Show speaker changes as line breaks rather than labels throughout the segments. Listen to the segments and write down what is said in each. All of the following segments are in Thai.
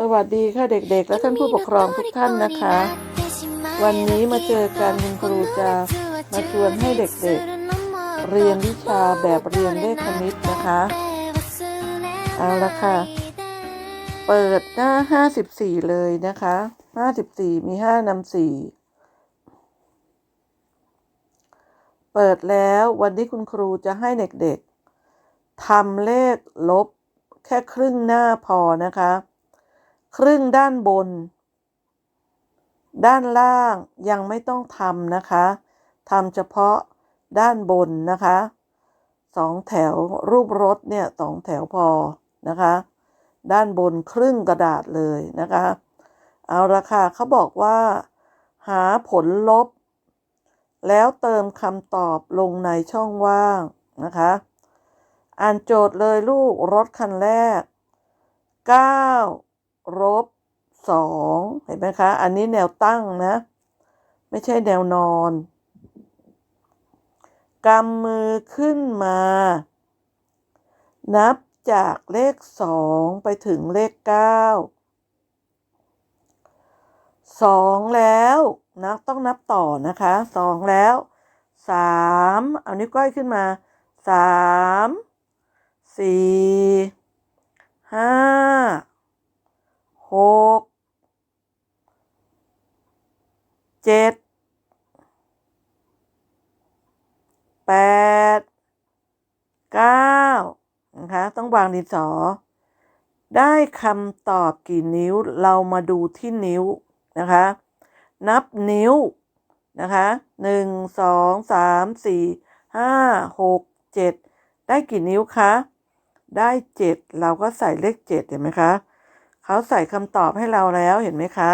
สวัสดีค่ะเด็กๆ และท่านผู้ปกครองทุกท่านนะคะ วันนี้มาเจอกันคุณครูจะมาชวนให้เด็กๆ เรียนวิชาแบบเรียนเลขคณิตนะคะ เอาละค่ะ เปิดหน้า 54 เลยนะคะ 54 มี 5นำ4เปิดแล้ววันนี้คุณครูจะให้เด็กๆทำเลขลบแค่ครึ่งหน้าพอนะคะ ครึ่งด้านบน ด้านล่างยังไม่ต้องทำนะคะทำเฉพาะด้านบนนะคะสองแถวรูปรถเนี่ยสองแถวพอนะคะ ด้านบนครึ่งกระดาษเลยนะคะ เอาละค่ะเขาบอกว่า หาผลลบ แล้วเติมคำตอบลงในช่องว่างนะคะ อ่านโจทย์เลยลูกรถคันแรก 9 ลบ2เห็นไหมคะ อันนี้แนวตั้งนะ ไม่ใช่แนวนอนกำมือขึ้นมา นับจากเลข2ไปถึงเลข9 2แล้วนะต้องนับต่อนะคะ2แล้ว3เอานิ้วก้อยขึ้นมาสามสี่ห้า 3 4 5 6 7 8 9นะคะต้องวางดินสอ ได้คำตอบกี่นิ้วเรามาดูที่นิ้วนะคะ นับนิ้วนะคะหนึ่งสองสามสี่ห้าหกเจ็ดได้กี่นิ้วคะ ได้เจ็ดเราก็ใส่เลขเจ็ดเห็นไหมคะ เขาใส่คำตอบให้เราแล้วเห็นไหมคะ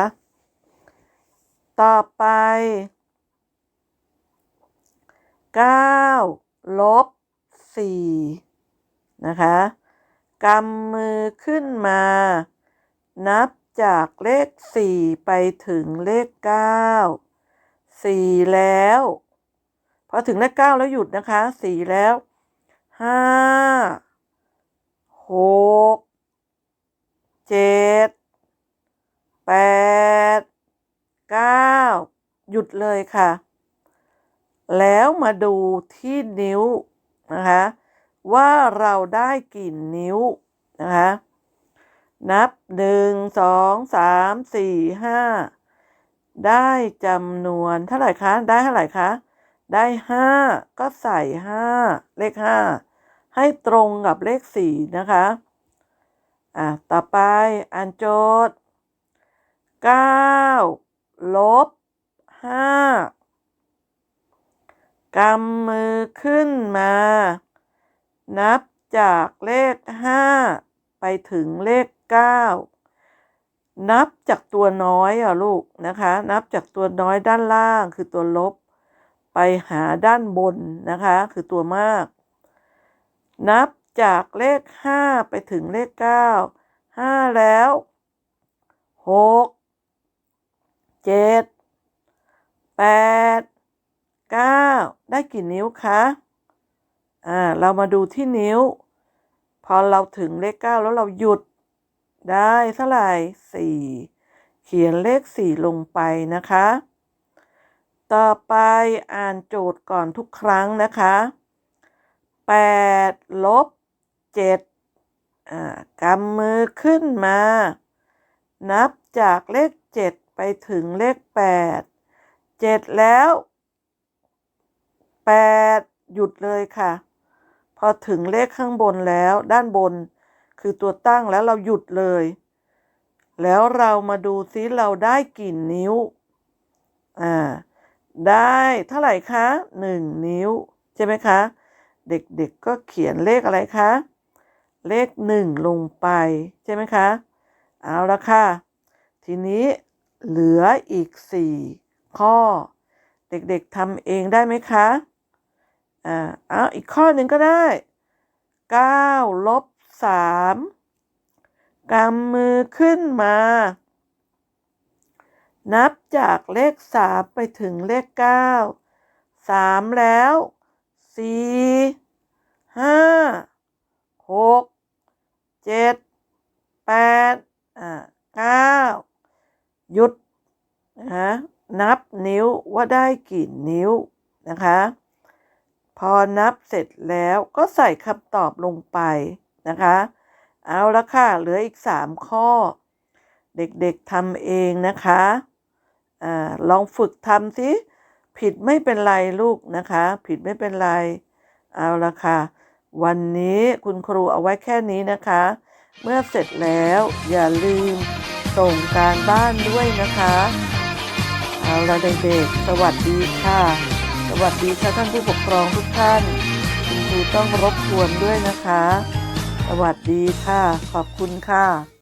ต่อไปเก้าลบสี่นะคะกำมือขึ้นมา นับจากเลขสี่ไปถึงเลขเก้าสี่แล้ว พอถึงเลขเก้าแล้วหยุดนะคะสี่แล้วห้าหก เจ็ดแปดเก้าหยุดเลยค่ะ แล้วมาดูที่นิ้วนะคะว่าเราได้กี่นิ้วนะคะนับหนึ่งสองสามสี่ห้าได้จำนวนเท่าไหร่คะ ได้เท่าไหร่คะได้ห้าก็ใส่ห้าเลขห้าให้ตรงกับเลขสี่นะคะ อะต่อไปอ่านโจทย์เก้าลบห้ากำมือขึ้นมา นับจากเลขห้าไปถึงเลขเก้านับจากตัวน้อยอะลูกนะคะ นับจากตัวน้อยด้านล่างคือตัวลบ ไปหาด้านบนนะคะ คือตัวมาก นับ จากเลขห้าไปถึงเลขเก้าห้าแล้วหกเจ็ดแปดเก้าได้กี่นิ้วคะอ่าเรามาดูที่นิ้ว พอเราถึงเลขเก้าแล้วเราหยุดได้เท่าไหร่สี่เขียนเลขสี่ลงไปนะคะ ต่อไปอ่านโจทย์ก่อนทุกครั้งนะคะแปดลบ เจ็ดกำมือขึ้นมา นับจากเลขเจ็ดไปถึงเลขแปดเจ็ดแล้วแปดหยุดเลยค่ะ พอถึงเลขข้างบนแล้วด้านบนคือตัวตั้งแล้วเราหยุดเลย แล้วเรามาดูซิเราได้กี่นิ้ว อ่า ได้เท่าไหร่คะหนึ่งนิ้ว ใช่ไหมคะ เด็กๆก็เขียนเลขอะไรคะ เลขหนึ่งลงไป ใช่ไหมคะ เอาละค่ะ ทีนี้เหลืออีกสี่ข้อ เด็กๆทำเองได้ไหมคะอ่าเอาอีกข้อหนึ่งก็ได้เก้าลบสามกำมือขึ้นมา นับจากเลขสามไปถึงเลขเก้าสามแล้วสี่ห้าหก เจ็ดแปดอ่าเก้าหยุดนะนับนิ้วว่าได้กี่นิ้วนะคะ พอนับเสร็จแล้วก็ใส่คำตอบลงไปนะคะ เอาละค่ะ เหลืออีก 3 ข้อ เด็กๆทำเองนะคะอาลองฝึกทำสิ ผิดไม่เป็นไรลูกนะคะ ผิดไม่เป็นไร เอาละค่ะ วันนี้คุณครูเอาไว้แค่นี้นะคะ เมื่อเสร็จแล้วอย่าลืมส่งการบ้านด้วยนะคะ เอาละเด็กๆ สวัสดีค่ะ สวัสดีค่ะท่านผู้ปกครองทุกท่าน คุณครูต้องรบกวนด้วยนะคะ สวัสดีค่ะ ขอบคุณค่ะ